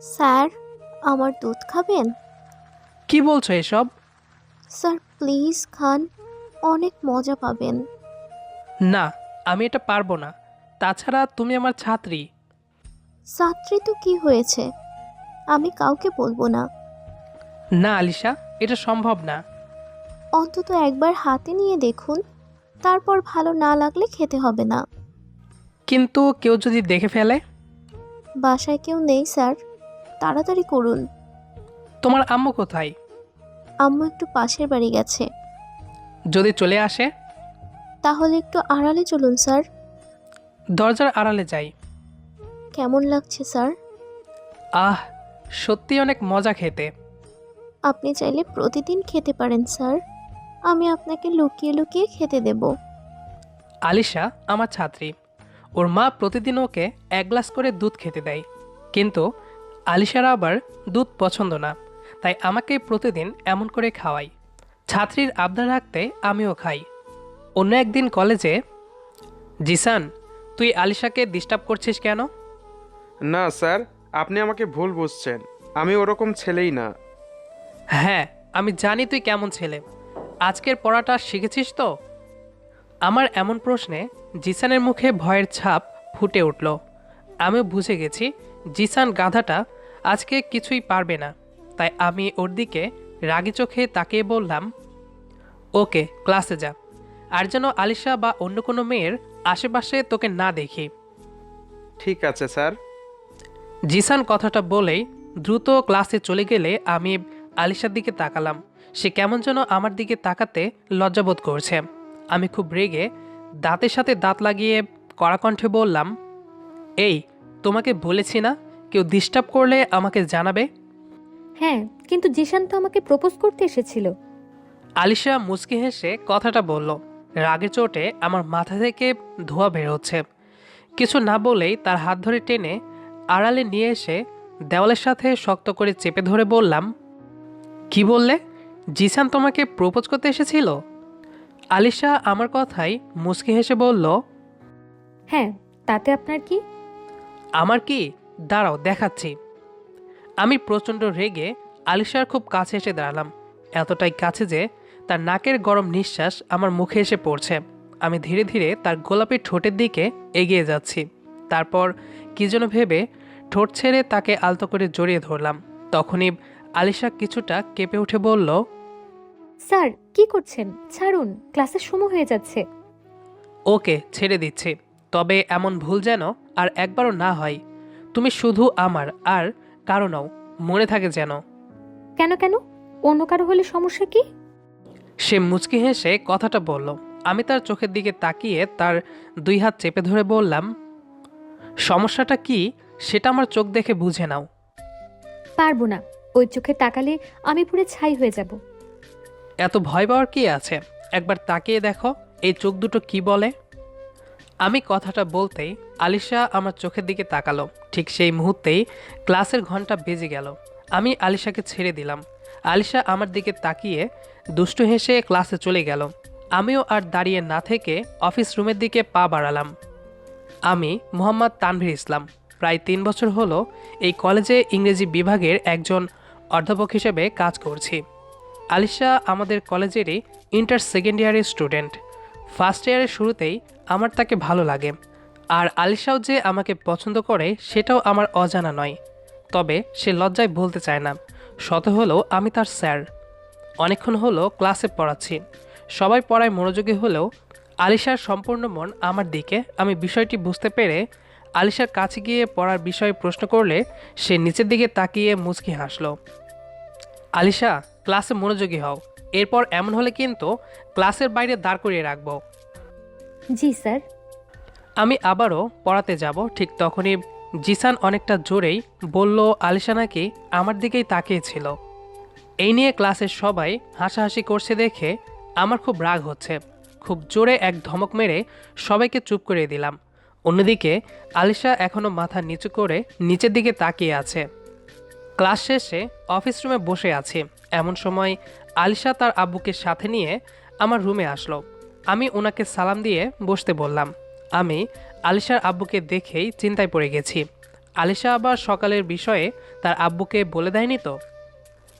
Sir আমার দুধ খাবেন? কি বলছো এসব? স্যার প্লিজ খান অনেক মজা পাবেন। না আমি এটা পারব না। তাছাড়া তুমি আমার ছাত্রী। ছাত্রী তো কি হয়েছে? আমি কাউকে বলব না। না আলিশা এটা সম্ভব না। অন্তত একবার হাতে নিয়ে দেখুন তারপর ভালো না লাগলে খেতে হবে না। কিন্তু কেউ যদি দেখে ফেলে? বাসায় কেউ নেই স্যার। তাড়াতাড়ি করুন। তোমার আম্মু কোথায়? আম্মু একটু পাশের বাড়ি গেছে। যদি চলে আসে? তাহলে একটু আড়ালে চলুন স্যার। দরজার আড়ালে যাই। কেমন লাগছে স্যার? আহ সত্যি অনেক মজা খেতে। আপনি চাইলে প্রতিদিন খেতে পারেন স্যার। আমি আপনাকে লুকিয়ে লুকিয়ে খেতে দেব। আলিশা আমার ছাত্রী ওর মা প্রতিদিন ওকে এক গ্লাস করে দুধ খেতে দেয়। কিন্তু আলিশার আবার দুধ পছন্দ না তাই আমাকে প্রতিদিন এমন করে খাওয়াই। ছাত্রীর আবদার রাখতে আমিও খাই। অন্য একদিন কলেজে জিসান তুই আলিশাকে ডিস্টার্ব করছিস কেন? না স্যার আপনি আমাকে ভুল বুঝছেন। আমি ওরকম ছেলেই না। হ্যাঁ আমি জানি তুই কেমন ছেলে। আজকের পড়াটা শিখেছিস তো? আমার এমন প্রশ্নে জিসানের মুখে ভয়ের ছাপ ফুটে উঠল। আমি বুঝে গেছি জিসান গাধাটা আজকে কিছুই পারবে না। তাই আমি ওর দিকে রাগি চোখে তাকিয়ে বললাম ওকে ক্লাসে যা। আর যেন আলিশা বা অন্য কোনো মেয়ের আশেপাশে তোকে না দেখি। ঠিক আছে স্যার। জিসান কথাটা বলেই দ্রুত ক্লাসে চলে গেলে আমি আলিশার দিকে তাকালাম। সে কেমন যেন আমার দিকে তাকাতে লজ্জাবোধ করছে। আমি খুব রেগে দাঁতের সাথে দাঁত লাগিয়ে কড়াকণ্ঠে বললাম এই তোমাকে বলেছি না? কেউ ডিস্টার্ব করলে আমাকে জানাবে? হ্যাঁ কিন্তু জিশান তো আমাকে প্রপোজ করতে এসেছিল। আলিশা মুচকি হেসে কথাটা বলল রাগে চোটে আমার মাথা থেকে ধোয়া বের হচ্ছে। কিছু না বলেই তার হাত ধরে টেনে আড়ালে নিয়ে এসে দেওয়ালের সাথে শক্ত করে চেপে ধরে বললাম কি বললে? জিসান তোমাকে প্রপোজ করতে এসেছিল? আলিশা আমার কথাই মুচকি হেসে বলল হ্যাঁ তাতে আপনার কি আমার কি? দাঁড়াও দেখাচ্ছি। আমি প্রচণ্ড রেগে আলিশার খুব কাছে এসে দাঁড়ালাম। এতটাই কাছে যে তার নাকের গরম নিঃশ্বাস আমার মুখে এসে পড়ছে। আমি ধীরে ধীরে তার গোলাপি ঠোঁটের দিকে এগিয়ে যাচ্ছি। তারপর কি যেন ভেবে ঠোঁট ছেড়ে তাকে আলতো করে জড়িয়ে ধরলাম। তখনই আলিশা কিছুটা কেঁপে উঠে বলল স্যার কি করছেন? ছাড়ুন ক্লাসের সময় হয়ে যাচ্ছে। ওকে ছেড়ে দিচ্ছি। তবে এমন ভুল যেন আর একবারও না হয়। তুমি শুধু আমার আর কারও নও মনে থাকে যেন। কেন কেন? অন্য কারও হলে সমস্যা কি? সে মুচকি হেসে কথাটা বলল। আমি তার চোখের দিকে তাকিয়ে তার দুই হাত চেপে ধরে বললাম সমস্যাটা কি? সেটা আমার চোখ দেখে বুঝে নাও। পারব না। ওই চোখে তাকালে আমি পুরো ছাই হয়ে যাব। এত ভয় পাওয়ার কি আছে? একবার তাকিয়ে দেখো এই চোখ দুটো কি বলে? আমি কথাটা বলতেই আলিশা আমার চোখের দিকে তাকালো। ঠিক সেই মুহূর্তেই ক্লাসের ঘণ্টা বেজে গেল। আমি আলিশাকে ছেড়ে দিলাম। আলিশা আমার দিকে তাকিয়ে দুষ্টু হেসে ক্লাসে চলে গেল। আমিও আর দাঁড়িয়ে না থেকে অফিস রুমের দিকে পা বাড়ালাম। আমি মোহাম্মদ তানভীর ইসলাম। প্রায় তিন বছর হলো এই কলেজে ইংরেজি বিভাগের একজন অধ্যাপক হিসেবে কাজ করছি। আলিশা আমাদের কলেজেরই ইন্টার সেকেন্ড ইয়ারের স্টুডেন্ট ফার্স্ট ইয়ারের শুরুতেই আমার তাকে ভালো লাগে। আর আলিশাও যে আমাকে পছন্দ করে, সেটাও আমার অজানা নয়। তবে সে লজ্জায় বলতে চায় না। শত হলেও আমি তার স্যার। অনেকক্ষণ হলো ক্লাসে পড়াচ্ছি। সবাই পড়ায় মনোযোগী হলেও আলিশার সম্পূর্ণ মন আমার দিকে। আমি বিষয়টি বুঝতে পেরে আলিশার কাছে গিয়ে পড়ার বিষয়ে প্রশ্ন করলে সে নিচের দিকে তাকিয়ে মুচকি হাসলো। আলিশা, ক্লাসে মনোযোগী হও। এরপর এমন হলে কিন্তু ক্লাসের বাইরে দাঁড় করিয়ে রাখব। জি স্যার। আমি আবারও পড়াতে যাব ঠিক তখনই জিসান অনেকটা জোরেই বলল আলিশা নাকি আমার দিকেই তাকিয়েছিল এই নিয়ে ক্লাসের সবাই হাসাহাসি করছে দেখে আমার খুব রাগ হচ্ছে। খুব জোরে এক ধমক মেরে সবাইকে চুপ করে দিলাম। অন্যদিকে আলিশা এখনও মাথা নিচু করে নিচের দিকে তাকিয়ে আছে। ক্লাস শেষে অফিস রুমে বসে আছি। এমন সময় আলিশা তার আব্বুকে সাথে নিয়ে আমার রুমে আসলো। আমি ওনাকে সালাম দিয়ে বসতে বললাম। আমি আলিশার আব্বুকে দেখেই চিন্তায় পড়ে গেছি। আলিশা আবার সকালের বিষয়ে তার আব্বুকে বলে দেয়নি তো?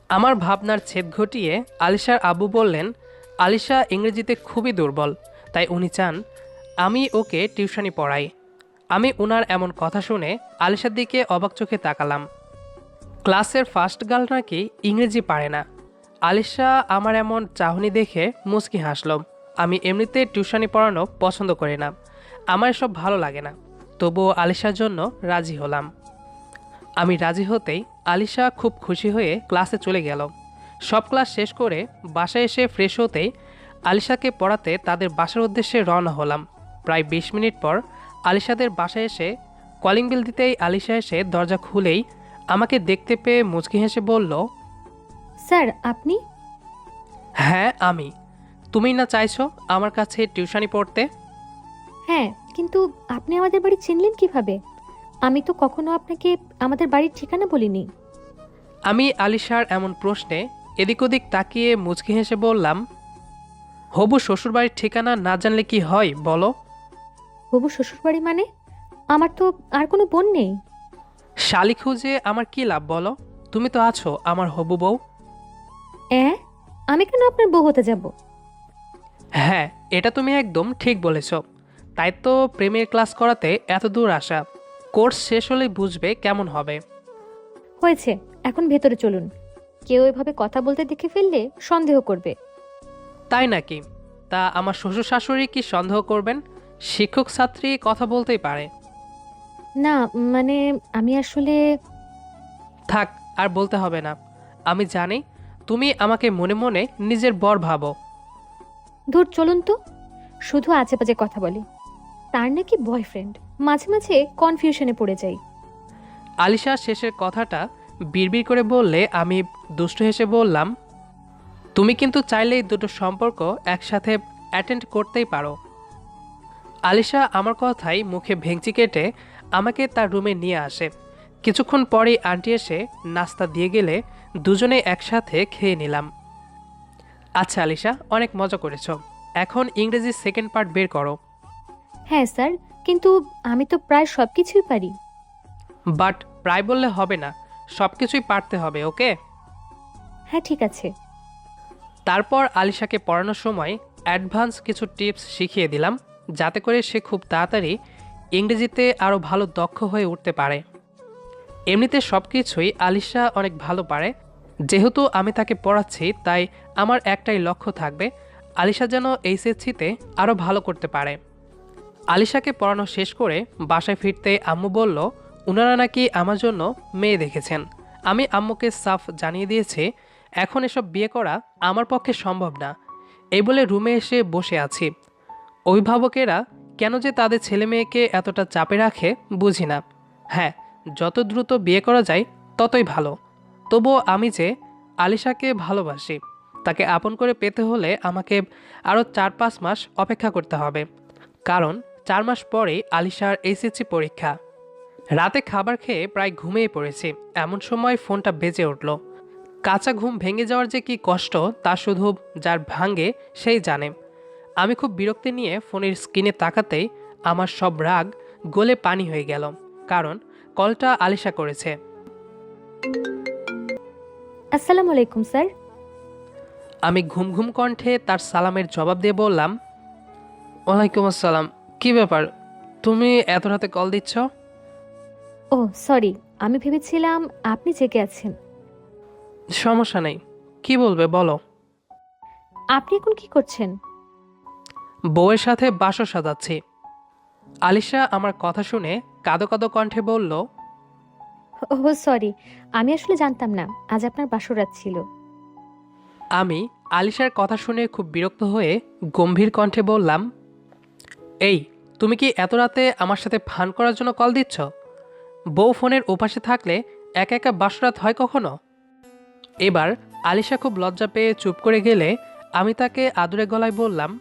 আমার ভাবনার ছেদ ঘটিয়ে আলিশার আব্বু বললেন, আলিশা ইংরেজিতে খুবই দুর্বল, তাই উনি চান আমি ওকে টিউশনি পড়াই। আমি ওনার এমন কথা শুনে আলিশার দিকে অবাক চোখে তাকালাম। ক্লাসের ফার্স্ট গার্ল নাকি ইংরেজি পারে না। আলিশা আমার এমন চাহনি দেখে মুচকি হাসল। আমি এমনিতে টিউশনি পড়ানো পছন্দ করি না। আমার এসব ভালো লাগে না। তবুও আলিশার জন্য রাজি হলাম। আমি রাজি হতেই আলিশা খুব খুশি হয়ে ক্লাসে চলে গেল। সব ক্লাস শেষ করে বাসায় এসে ফ্রেশ হতেই আলিশাকে পড়াতে তাদের বাসার উদ্দেশ্যে রওনা হলাম। প্রায় বিশ মিনিট পর আলিশাদের বাসায় এসে কলিং বিল দিতেই আলিশা এসে দরজা খুলেই আমাকে দেখতে পেয়ে মুচকি হেসে বলল স্যার আপনি? হ্যাঁ আমি। তুমি না চাইছো আমার কাছে টিউশনি পড়তে? হ্যাঁ কিন্তু আপনি আমাদের বাড়ি চিনলেন কীভাবে? আমি তো কখনো আপনাকে আমাদের বাড়ির ঠিকানা বলিনি। আমি আলিশার এমন প্রশ্নে এদিক ওদিক তাকিয়ে মুচকি হেসে বললাম হবু শ্বশুরবাড়ির ঠিকানা না জানলে কি হয় বলো? হবু শ্বশুরবাড়ি মানে? আমার তো আর কোনো বোন নেই। শালি খুঁজে আমার কি লাভ বলো? তুমি তো আছো আমার হবু বউ। অ্যাঁ আমি কেন আপনার বউ হতে যাব? হ্যাঁ এটা তুমি একদম ঠিক বলেছ। তাই তো প্রেমের ক্লাস করাতে এত দূর আসা। কোর্স শেষ হলেই বুঝবে কেমন হবে। হয়েছে এখন ভেতরে চলুন। কেউ এভাবে কথা বলতে দেখে ফেললে সন্দেহ করবে। তাই নাকি? তা আমার শ্বশুর শাশুড়ি কি সন্দেহ করবেন? শিক্ষক ছাত্রী কথা বলতেই পারে। না মানে আমি আসলে থাক আর বলতে হবে না। আমি জানি তুমি আমাকে মনে মনে নিজের বর ভাবো। ধুর চলুন তো। শুধু আজে বাজে কথা বলি। তার নাকি বয়ফ্রেন্ড মাঝে মাঝে কনফিউশনে পড়ে যাই। আলিশা শেষের কথাটা বিড়বিড় করে বললে আমি দুষ্ট হেসে বললাম তুমি কিন্তু চাইলেই দুটো সম্পর্ক একসাথে অ্যাটেন্ড করতেই পারো। আলিশা আমার কথাই মুখে ভেঙচি কেটে আমাকে তার রুমে নিয়ে আসে। কিছুক্ষণ পরেই আন্টি এসে নাস্তা দিয়ে গেলে দুজনে একসাথে খেয়ে নিলাম। আচ্ছা আলিশা অনেক মজা করেছ। এখন ইংরেজি সেকেন্ড পার্ট বের করো। হ্যাঁ স্যার কিন্তু আমি তো প্রায় সব কিছুই পারি। বাট প্রায় বললে হবে না সব কিছুই পারতে হবে ওকে? হ্যাঁ ঠিক আছে। তারপর আলিশাকে পড়ানোর সময় অ্যাডভান্স কিছু টিপস শিখিয়ে দিলাম যাতে করে সে খুব তাড়াতাড়ি ইংরেজিতে আরও ভালো দক্ষ হয়ে উঠতে পারে। এমনিতে সব কিছুই আলিশা অনেক ভালো পারে যেহেতু আমি তাকে পড়াচ্ছি, তাই আমার একটাই লক্ষ্য থাকবে, আলিশা যেন এইচএসসিতে আরও ভালো করতে পারে। আলিশাকে পড়ানো শেষ করে বাসায় ফিরতে আম্মু বলল ওনারা নাকি আমার জন্য মেয়ে দেখেছেন। আমি আম্মুকে সাফ জানিয়ে দিয়েছি, এখন এসব বিয়ে করা আমার পক্ষে সম্ভব না। এই বলে রুমে এসে বসে আছি। অভিভাবকেরা, কেন যে তাদের ছেলে মেয়েকে এতটা চাপে রাখে বুঝি না। হ্যাঁ যত দ্রুত বিয়ে করা যায়, ততই ভালো। তবুও আমি যে আলিশাকে ভালোবাসি, তাকে আপন করে পেতে হলে আমাকে আরও চার পাঁচ মাস অপেক্ষা করতে হবে। কারণ চার মাস পরেই আলিশার এইচএসসি পরীক্ষা। রাতে খাবার খেয়ে প্রায় ঘুমিয়ে পড়েছি, এমন সময় ফোনটা বেজে উঠল। কাঁচা ঘুম ভেঙে যাওয়ার যে কি কষ্ট, তা শুধু যার ভাঙে সেই জানে। আমি খুব বিরক্তি নিয়ে ফোনের স্ক্রিনে তাকাতেই আমার সব রাগ গলে পানি হয়ে গেল, কারণ কলটা আলিশা করেছে। আসসালামু আলাইকুম স্যার। আমি ঘুম ঘুম কণ্ঠে তার সালামের জবাব দিয়ে বললাম ওয়ালাইকুম আসসালাম। কি ব্যাপার? তুমি এত রাতে কল দিচ্ছ? ও সরি আমি ভেবেছিলাম আপনি জেগে আছেন। সমস্যা নেই। কি বলবে বলো। আপনি এখন কি করছেন? বউয়ের সাথে বাসর সাজাচ্ছি। আলিশা আমার কথা শুনে কাদো কাদো কণ্ঠে বলল ও সরি। আমি আসলে জানতাম না আজ আপনার বাসরাত ছিল। আমি আলিশার কথা শুনে খুব বিরক্ত হয়ে গম্ভীর কণ্ঠে বললাম এই তুমি কি এত রাতে আমার সাথে ফান করার জন্য কল দিচ্ছ? বউ ফোনের ওপাশে থাকলে একা একা বাসরাত হয় কখনো? এবার আলিশা খুব লজ্জা পেয়ে চুপ করে গেলে আমি তাকে আদুরে গলায় বললাম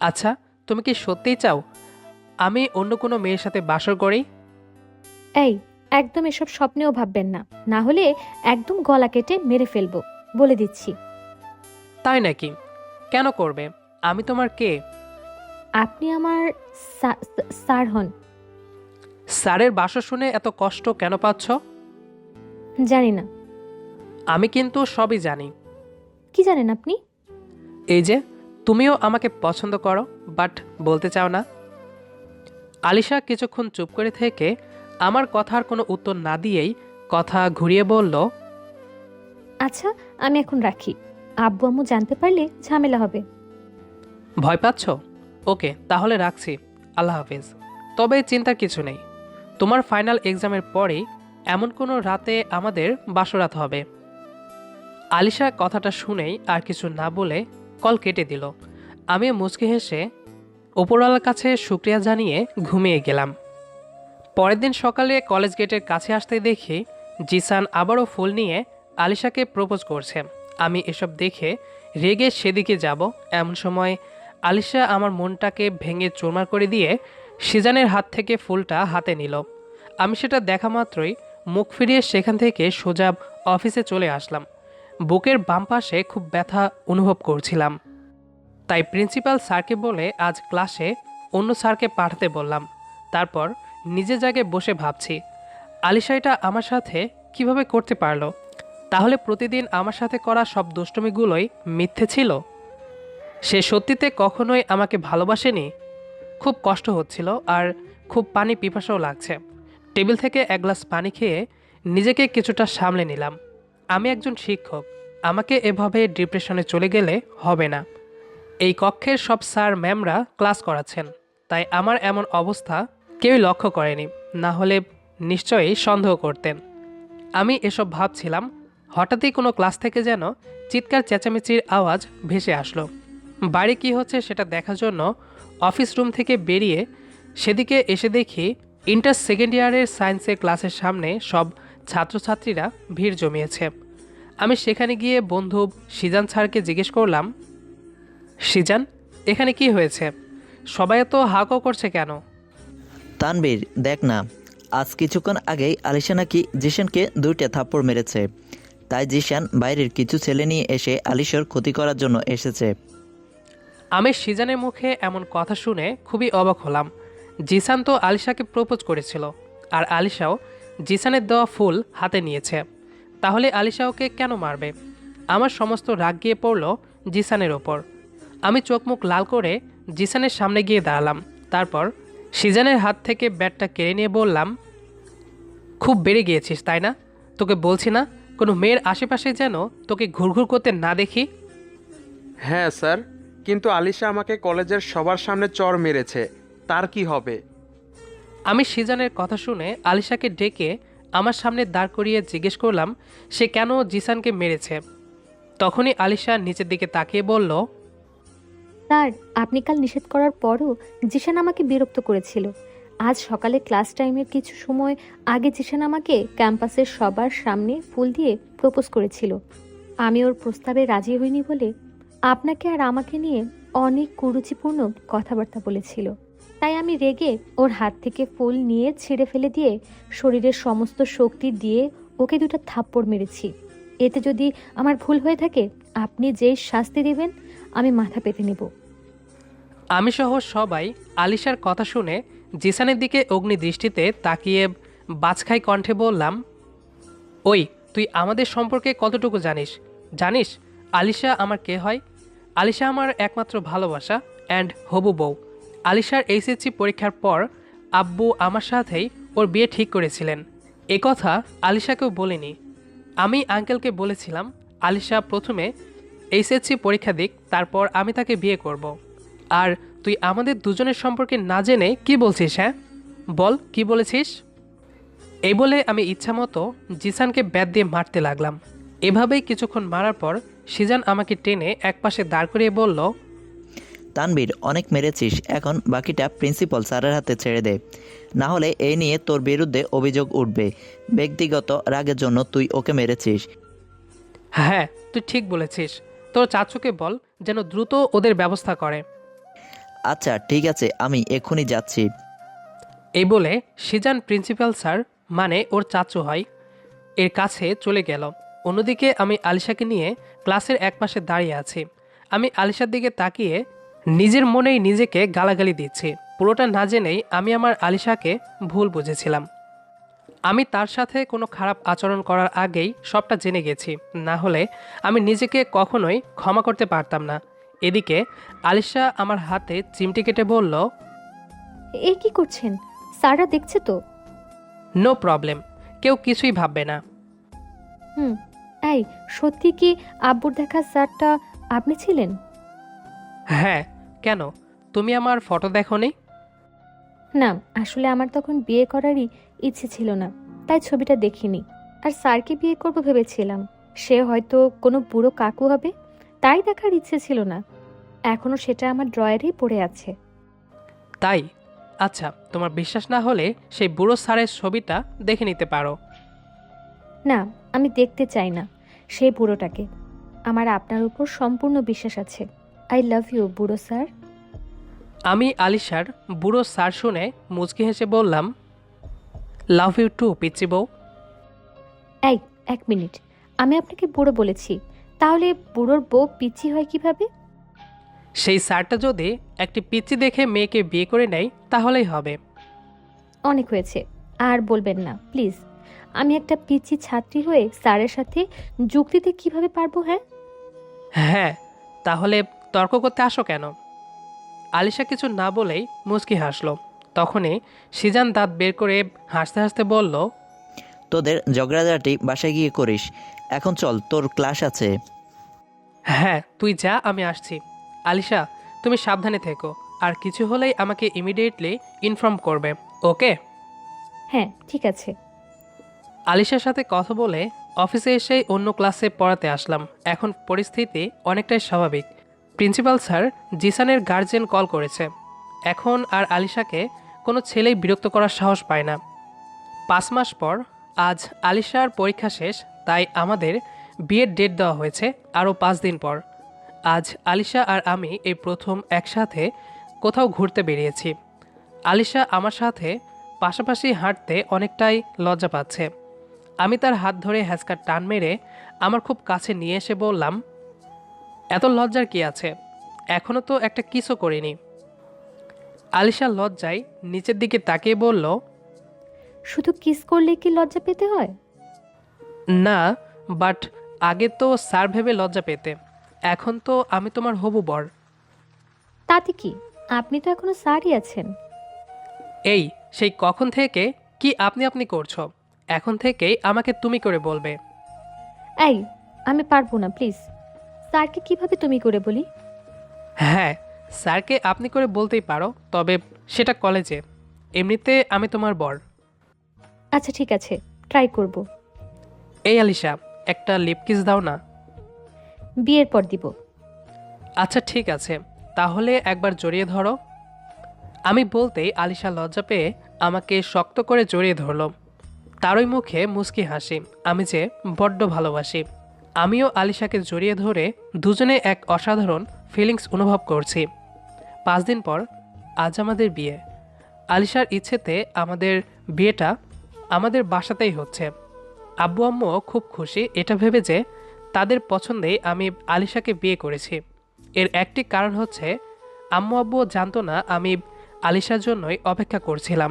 আচ্ছা তুমি কি সত্যিই চাও আমি অন্য কোনো মেয়ের সাথে বাসর করি? এই একদম এসব স্বপ্নেও ভাববেন না। না হলে একদম গলা কেটে মেরে ফেলব বলে দিচ্ছি। তাই নাকি? কেন করবে? আমি তোমার কে? আপনি আমার সা- স্যার হন। স্যারের বাসা শুনে এত কষ্ট কেন পাচ্ছ? জানি না। আমি কিন্তু সবই জানি। কি জানেন আপনি? এই যে তুমিও আমাকে পছন্দ করো বাট বলতে চাও না। আলিশা কিছুক্ষণ চুপ করে থেকে আমার কথার কোনো উত্তর না দিয়েই কথা ঘুরিয়ে বলল আচ্ছা আমি এখন রাখি। আব্বু আম্মু জানতে পারলে ঝামেলা হবে। ভয় পাচ্ছ? ওকে তাহলে রাখছি। আল্লাহ হাফিজ। তবে চিন্তার কিছু নেই। তোমার ফাইনাল এক্সামের পরেই এমন কোনো রাতে আমাদের বাসরাত হবে। আলিশা কথাটা শুনেই আর কিছু না বলে কল কেটে দিল। আমি মুচকি হেসে ওপরওয়ালার কাছে শুক্রিয়া জানিয়ে ঘুমিয়ে গেলাম। পরের দিন সকালে কলেজ গেটের কাছে আসতে দেখি জিসান আবারও ফুল নিয়ে আলিশাকে প্রপোজ করছে। আমি এসব দেখে রেগে সেদিকে যাব। এমন সময় আলিশা আমার মনটাকে ভেঙে চোরমার করে দিয়ে সিজানের হাত থেকে ফুলটা হাতে নিল। আমি সেটা দেখা মাত্রই মুখ ফিরিয়ে সেখান থেকে সোজা অফিসে চলে আসলাম। বুকের বাম পাশে খুব ব্যথা অনুভব করছিলাম। তাই প্রিন্সিপাল স্যারকে বলে আজ ক্লাসে অন্য স্যারকে পাঠাতে বললাম। তারপর নিজের জায়গায় বসে ভাবছি আলিশা এটা আমার সাথে কীভাবে করতে পারল? তাহলে প্রতিদিন আমার সাথে করা সব দুষ্টমিগুলোই মিথ্যে ছিল? সে সত্যিতে কখনোই আমাকে ভালোবাসেনি? খুব কষ্ট হচ্ছিল আর খুব পানি পিপাসাও লাগছে। টেবিল থেকে এক গ্লাস পানি খেয়ে নিজেকে কিছুটা সামলে নিলাম। আমি একজন শিক্ষক, আমাকে এভাবে ডিপ্রেশনে চলে গেলে হবে না। এই কক্ষের সব স্যার ম্যামরা ক্লাস করাচ্ছেন, তাই আমার এমন অবস্থা কেউই লক্ষ্য করেনি, না হলে নিশ্চয়ই সন্দেহ করতেন। আমি এসব ভাবছিলাম, হঠাৎই কোনো ক্লাস থেকে যেন চিৎকার চেঁচামেচির আওয়াজ ভেসে আসলো। বাড়ি কি হচ্ছে সেটা দেখার জন্য অফিস রুম থেকে বেরিয়ে সেদিকে এসে দেখি ইন্টার সেকেন্ড ইয়ারের সায়েন্সের ক্লাসের সামনে সব ছাত্রছাত্রীরা ভিড় জমিয়েছে। আমি সেখানে গিয়ে বন্ধু সিজান স্যারকে জিজ্ঞেস করলাম, সিজান, এখানে কি হয়েছে? সবাই তো হাঁকও করছে কেন? তানবীর, দেখ না, আজ কিছুক্ষণ আগেই আলিশা নাকি জিশানকে দুইটা থাপ্পড় মেরেছে। তাই জিশান বাইরের কিছু ছেলে নিয়ে এসে আলিশার ক্ষতি করার জন্য এসেছে। আমি সিজানের মুখে এমন কথা শুনে খুবই অবাক হলাম। জিসান তো আলিশাকে প্রপোজ করেছিল, আর আলিশাও জিসানের দেওয়া ফুল হাতে নিয়েছে। তাহলে আলিশা ওকে কেন মারবে? আমার সমস্ত রাগ গিয়ে পড়ল জিসানের ওপর। আমি চোখ মুখ লাল করে জিসানের সামনে গিয়ে দাঁড়ালাম, তারপর সিজানের হাত থেকে ব্যাটটা কেড়ে নিয়ে বললাম খুব বেড়ে গিয়েছিস তাই না? তোকে বলছি না কোনো মেয়ের আশেপাশে যেন তোকে ঘুরঘুর করতে না দেখি? হ্যাঁ স্যার কিন্তু আলিশা আমাকে কলেজের সবার সামনে চর মেরেছে তার কি হবে? আমি সিজানের কথা শুনে আলিশাকে ডেকে আমার সামনে দাঁড় করিয়ে জিজ্ঞেস করলাম সে কেন জিসানকে মেরেছে? তখনই আলিশা নিচের দিকে তাকিয়ে বলল স্যার, আপনি কাল নিষেধ করার পরও জিশান আমাকে বিরক্ত করেছিল। আজ সকালে ক্লাস টাইমের কিছু সময় আগে জিশান আমাকে ক্যাম্পাসের সবার সামনে ফুল দিয়ে প্রপোজ করেছিল। আমি ওর প্রস্তাবে রাজি হইনি বলে আপনাকে আর আমাকে নিয়ে অনেক কুরুচিপূর্ণ কথাবার্তা বলেছিল। তাই আমি রেগে ওর হাত থেকে ফুল নিয়ে ছিঁড়ে ফেলে দিয়ে শরীরের সমস্ত শক্তি দিয়ে ওকে দুটো থাপ্পড় মেরেছি। এতে যদি আমার ভুল হয়ে থাকে, আপনি যেই শাস্তি দেবেন, আমি মাথা পেতে নেব। আমি সহ সবাই আলিশার কথা শুনে জিসানের দিকে অগ্নি দৃষ্টিতে তাকিয়ে বাজখাই কণ্ঠে বললাম, ওই, তুই আমাদের সম্পর্কে কতটুকু জানিস? জানিস, আলিশা আমার কে হয়? আলিশা আমার একমাত্র ভালোবাসা অ্যান্ড হবু বউ। আলিশার এইচএসসি পরীক্ষার পর আব্বু আমার সাথেই ওর বিয়ে ঠিক করেছিলেন। এ কথা আলিশাকেও বলিনি। আমি আঙ্কেলকে বলেছিলাম, আলিশা প্রথমে এইচএসসি পরীক্ষা দিক, তারপর আমি তাকে বিয়ে করব। আর তুই আমাদের দুজনের সম্পর্কে না জেনে কি বলছিস হ্যাঁ? বল কি বলেছিস? এই বলে আমি ইচ্ছামতো জিসানকে ব্যাট দিয়ে মারতে লাগলাম। এভাবেই কিছুক্ষণ মারার পর সিজান আমাকে টেনে একপাশে দাঁড় করিয়ে বলল তানবীর অনেক মেরেছিস এখন বাকিটা প্রিন্সিপাল স্যারের হাতে ছেড়ে দে। না হলে এই নিয়ে তোর বিরুদ্ধে অভিযোগ উঠবে। ব্যক্তিগত রাগের জন্য তুই ওকে মেরেছিস। হ্যাঁ তুই ঠিক বলেছিস। তোর চাচুকে বল যেন দ্রুত ওদের ব্যবস্থা করে। আচ্ছা ঠিক আছে, আমি এক্ষুনি যাচ্ছি। এই বলে সিজান প্রিন্সিপাল স্যার মানে ওর চাচু হয়, এর কাছে চলে গেল। অন্যদিকে আমি আলিশাকে নিয়ে ক্লাসের একপাশে দাঁড়িয়ে আছি। আমি আলিশার দিকে তাকিয়ে নিজের মনেই নিজেকে গালাগালি দিচ্ছি। পুরোটা না জেনেই আমি আমার আলিশাকে ভুল বুঝেছিলাম। আমি তার সাথে কোনো খারাপ আচরণ করার আগেই সবটা জেনে গেছি। না হলে আমি নিজেকে কখনোই ক্ষমা করতে পারতাম না। এদিকে আলিশা আমার হাতে চিমটি কেটে বলল এ কি করছেন? স্যাররা দেখছে তো। নো প্রবলেম কেউ কিছুই ভাববে না। হুম এই সত্যি কি আব্বুর দেখা স্যারটা আপনি ছিলেন? হ্যাঁ কেন? তুমি আমার ফটো দেখোনি? না আসলে আমার তখন বিয়ে করারই ইচ্ছে ছিল না তাই ছবিটা দেখিনি। আর স্যারকে বিয়ে করব ভেবেছিলাম। সে হয়তো কোনো বুড়ো কাকু হবে তাই দেখার ইচ্ছে ছিল না। এখনও সেটা আমার ড্রয়ারেই পড়ে আছে। তাই? আচ্ছা তোমার বিশ্বাস না হলে সেই বুড়ো স্যারের ছবিটা দেখে নিতে পারো। না আমি দেখতে চাই না সেই বুড়োটাকে। আমার আপনার উপর সম্পূর্ণ বিশ্বাস আছে। আই লাভ ইউ বুড়ো স্যার। আমি আলিশার বুড়ো স্যার শুনে মুচকি হেসে বললাম লাভ ইউ টু পিচ্ছি বউ। এই এক মিনিট। আমি আপনাকে বুড়ো বলেছি। তাহলে বুড়োর বউ পিচি হয় কীভাবে? সেই স্যারটা যদি একটি পিচ্ছি দেখে মেয়েকে বিয়ে করে নেয় তাহলেই হবে। অনেক হয়েছে। আর বলবেন না প্লিজ। আমি একটা পিচি ছাত্রী হয়ে স্যারের সাথে যুক্তিতে কীভাবে পারব হ্যাঁ? হ্যাঁ তাহলে তর্ক করতে আসো কেন? আলিশা কিছু না বলেই মুচকি হাসলো। তখনই সিজান দাঁত বের করে হাসতে হাসতে বলল তোদের ঝগড়াঝাটি বাসায় গিয়ে করিস। এখন চল তোর ক্লাস আছে। হ্যাঁ তুই যা আমি আসছি। আলিশা তুমি সাবধানে থেকো। আর কিছু হলেই আমাকে ইমিডিয়েটলি ইনফর্ম করবে ওকে? হ্যাঁ ঠিক আছে। আলিশার সাথে কথা বলে অফিসে এসেই অন্য ক্লাসে পড়াতে আসলাম। এখন পরিস্থিতি অনেকটাই স্বাভাবিক। প্রিন্সিপাল স্যার জিসানের গার্জেন কল করেছে। এখন আর আলিশাকে কোনো ছেলেই বিরক্ত করার সাহস পায় না। পাঁচ মাস পর আজ আলিশার পরীক্ষা শেষ তাই আমাদের বিয়ের ডেট দেওয়া হয়েছে আরও পাঁচ দিন পর। আজ আলিশা আর আমি এই প্রথম একসাথে কোথাও ঘুরতে বেরিয়েছি। আলিশা আমার সাথে পাশাপাশি হাঁটতে অনেকটাই লজ্জা পাচ্ছে। আমি তার হাত ধরে হ্যাসকার টান মেরে আমার খুব কাছে নিয়ে এসে বললাম এত লজ্জার কি আছে? এখনও তো একটা কিসও করিনি। আলিশা লজ্জায় নিচের দিকে তাকিয়ে বলল শুধু কিস করলে কি লজ্জা পেতে হয়? না বাট আগে তো স্যার ভেবে লজ্জা পেতে। এখন তো আমি তোমার হবু বর। তাতে কি? আপনি তো এখনও স্যারই আছেন। এই সেই কখন থেকে কি আপনি আপনি করছ? এখন থেকেই আমাকে তুমি করে বলবে। এই আমি পারব না প্লিজ। স্যারকে কীভাবে তুমি করে বলি? হ্যাঁ স্যারকে আপনি করে বলতেই পারো তবে সেটা কলেজে। এমনিতে আমি তোমার বর। আচ্ছা ঠিক আছে ট্রাই করব। এই আলিশা একটা লিপ কিস দাও না। বিয়ের পর দিব। আচ্ছা ঠিক আছে। তাহলে একবার জড়িয়ে ধরো। আমি বলতেই আলিশা লজ্জা পেয়ে আমাকে শক্ত করে জড়িয়ে ধরল। তারই মুখে মুচকি হাসি। আমি যে বড্ড ভালোবাসি। আমিও আলিশাকে জড়িয়ে ধরে দুজনে এক অসাধারণ ফিলিংস অনুভব করছি। পাঁচ দিন পর আজ আমাদের বিয়ে। আলিশার ইচ্ছেতে আমাদের বিয়েটা আমাদের বাসাতেই হচ্ছে। আব্বু আম্মুও খুব খুশি এটা ভেবে যে তাদের পছন্দে আমি আলিশাকে বিয়ে করেছি। এর একটি কারণ হচ্ছে, আম্মু আব্বুও জানতো না আমি আলিশার জন্যই অপেক্ষা করছিলাম।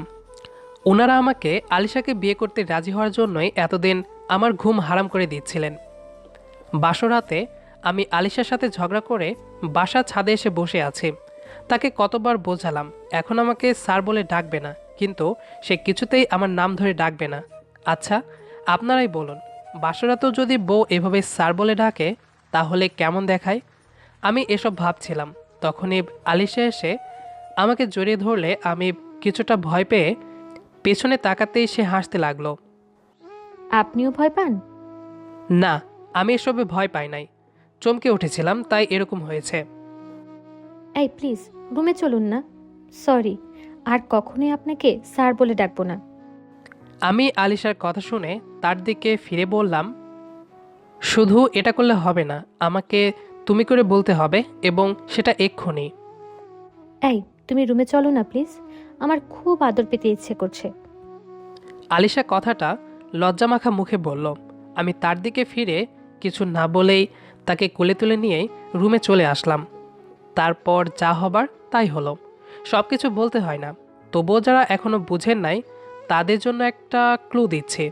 ওনারা আমাকে আলিশাকে বিয়ে করতে রাজি হওয়ার জন্যই এতদিন আমার ঘুম হারাম করে দিচ্ছিলেন। বাসরাতে আমি আলিশার সাথে ঝগড়া করে বাসা ছাদে এসে বসে আছি। তাকে কতবার বোঝালাম, এখন আমাকে স্যার বলে ডাকবে না, কিন্তু সে কিছুতেই আমার নাম ধরে ডাকবে না। আচ্ছা আপনারাই বলুন বাসরাতেও যদি বউ এভাবে স্যার বলে ডাকে তাহলে কেমন দেখায়? আমি এসব ভাবছিলাম। তখনই আলিশা এসে আমাকে জড়িয়ে ধরলে আমি কিছুটা ভয় পেয়ে পেছনে তাকাতেই সে হাসতে লাগল। আপনিও ভয় পান? না আমি এসবে ভয় পাই নাই। চমকে উঠেছিলাম তাই এরকম হয়েছে। এই প্লিজ রুমে চলুন না। সরি আর কখনোই আপনাকে স্যার বলে ডাকবো না। আমি আলিশার কথা শুনে তার দিকে ফিরে বললাম শুধু এটা করলে হবে না আমাকে তুমি করে বলতে হবে এবং সেটা এক্ষুনি। এই তুমি রুমে চলো না প্লিজ। আমার খুব আদর পেতে ইচ্ছে করছে। আলিশা কথাটা লজ্জামাখা মুখে বলল আমি তার দিকে ফিরে কিছু না বলেই তাকে কোলে তুলে নিয়েই রুমে চলে আসলাম। তারপর যা হবার তাই হলো। সব কিছু বলতে হয় না তবুও যারা এখনও বুঝেন নাই তাদের জন্য একটা ক্লু দিচ্ছি।